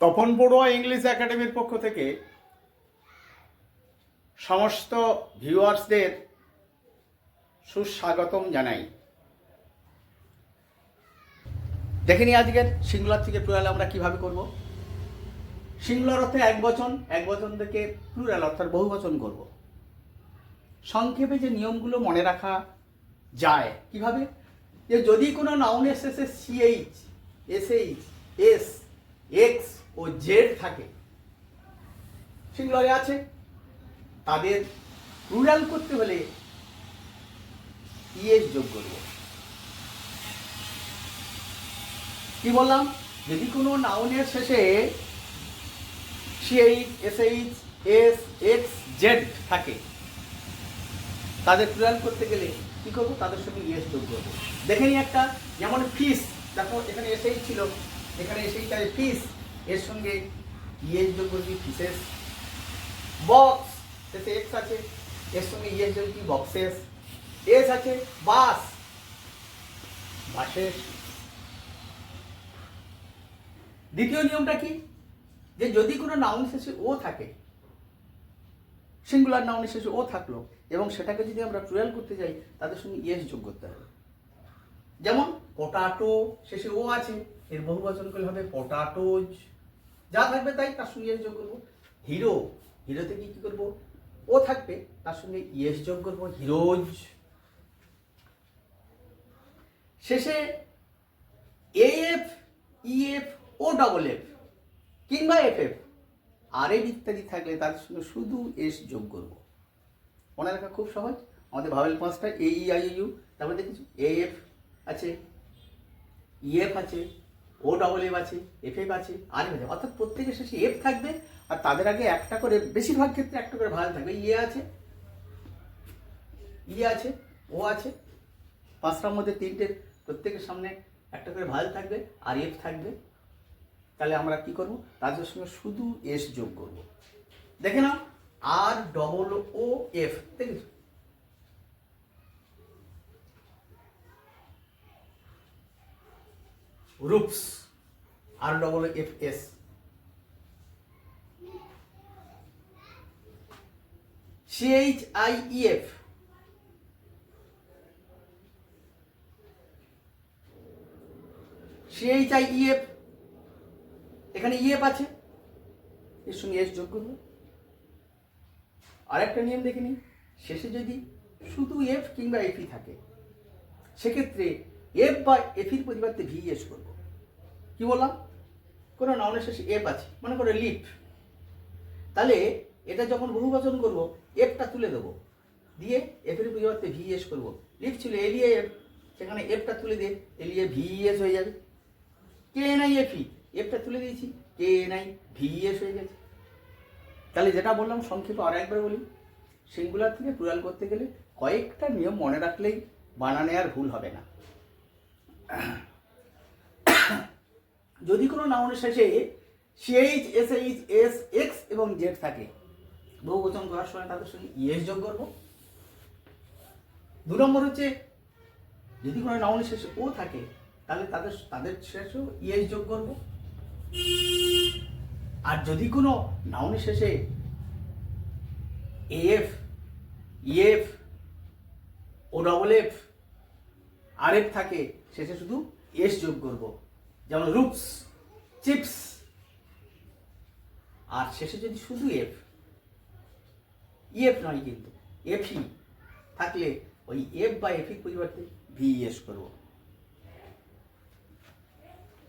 Tapan Barua English একাডেমির পক্ষ থেকে সমস্ত ভিউয়ার্সদের সুস্বাগতম জানাই। দেখে নিই আজকের সিঙ্গুলার থেকে প্লুরাল আমরা কীভাবে করব। সিঙ্গুলার অর্থে এক বচন এক বচন থেকে প্লুরাল অর্থাৎ বহু বচন করব। সংক্ষেপে যে নিয়মগুলো মনে রাখা যায়, কীভাবে? যে যদি কোনো নাউনের শেষে C H S H S X O Z থাকে। সিঙ্গুলারে আছে। তাদের প্লুরাল করতে হলে ইএস যোগ করব। কি বললাম? যদি কোনো নাউনের শেষে C H S H S X Z থাকে, তাদের প্লুরাল করতে গেলে কি করব? তাদের সঙ্গে ইএস যোগ করব। দেখে একটা, যেমন ফিস দেখো এখানে এসেই ছিল। এখানে এসেই তাই ফিস এর সঙ্গে ইএস যোগ করবি ফিসেস বক্স শেষে এক্স আছে, এর সঙ্গে ইএস যোগ কি বক্সেস এস আছে বাস বাসেস দ্বিতীয় নিয়মটা কি? যে যদি কোনো নাউন শেষে ও থাকে সিঙ্গুলার নাউনের শেষে ও থাকল, এবং সেটাকে যদি আমরা প্লুরাল করতে যাই, তাদের সঙ্গে ইয়েস যোগ করতে হবে। যেমন পটাটো শেষে ও আছে। এর বহু বচন করলে হবে পটাটোজ যা থাকবে তাই তার সঙ্গে যোগ করব। হিরো হিরোতে কি কি করব? ও থাকবে, তার সঙ্গে ইয়েস যোগ করব হিরোজ শেষে এফ ইএফ ও ডবল এফ কিংবা এফ এফ আর এফ ইত্যাদি থাকলে তার সঙ্গে শুধু এস যোগ করব। মনে রাখা খুব সহজ। আমাদের ভাবেল পাঁচটা এ ই আই ইউ তারপরে দেখেছি? এ এফ আছে। ইএফ আছে ও ডবল এফ আছে এফ এফ আছে, আর এফ আছে। অর্থাৎ প্রত্যেকের শেষে এফ থাকবে, আর তাদের আগে একটা করে, বেশিরভাগ ক্ষেত্রে একটা করে ভালো থাকবে। ইয়ে আছে ইয়ে আছে ও আছে পাঁচটার মধ্যে তিনটে, প্রত্যেকের সামনে একটা করে ভালো থাকবে, আর এফ থাকবে। তাহলে আমরা কি করব? তাদের সঙ্গে শুধু এস যোগ করব। দেখে নাও, আর ডবল ও এফ দেখেছ? Roofs, R double F S C H I E F C H I E F এখানে ইএফ আছে। এর সঙ্গে এস যোগ করব। আরেকটা নিয়ম দেখে নিই। শেষে যদি শুধু এফ কিংবা এফই থাকে, সেক্ষেত্রে এফ বা এফির পরিবর্তে ভি এস করব। কি বললাম? কোনো নাউনের শেষে এফ আছে, মনে করো লিপ তাহলে এটা যখন বহু বচন করব এফটা তুলে দেবো। দিয়ে এফের পরিবর্তে ভি এস করব। লিপ ছিল এলিয়ে এফ সেখানে এফটা তুলে দিয়ে এলিয়ে ভি এস হয়ে যাবে। কে নাই এফি এফটা তুলে দিয়েছি কে নাই ভিএস হয়ে গেছে। তাহলে যেটা বললাম, সংক্ষেপে আর একবার বলি সিঙ্গুলার থেকে প্লুরাল করতে গেলে কয়েকটা নিয়ম মনে রাখলেই বানানে আর ভুল হবে না। যদি কোনো নাউনের শেষে C H S H S X এবং জেড থাকে, বহু বচন করার সময় তাদের সঙ্গে ইএস যোগ করব। দু নম্বর হচ্ছে, যদি কোনো নাউনের শেষে ও থাকে, তাহলে তাদের তাদের শেষেও ইএস যোগ করব। আর যদি কোনো নাউনের শেষে এফ ইএফ ও ডবল এফ আর এফ থাকে শেষে শুধু এস যোগ করব। যেমন রুপস চিপস। আর শেষে যদি শুধু এফ ইএফ নয় কিন্তু এফই থাকলে ওই এফ বা এফির পরিবর্তে ভিএস করব।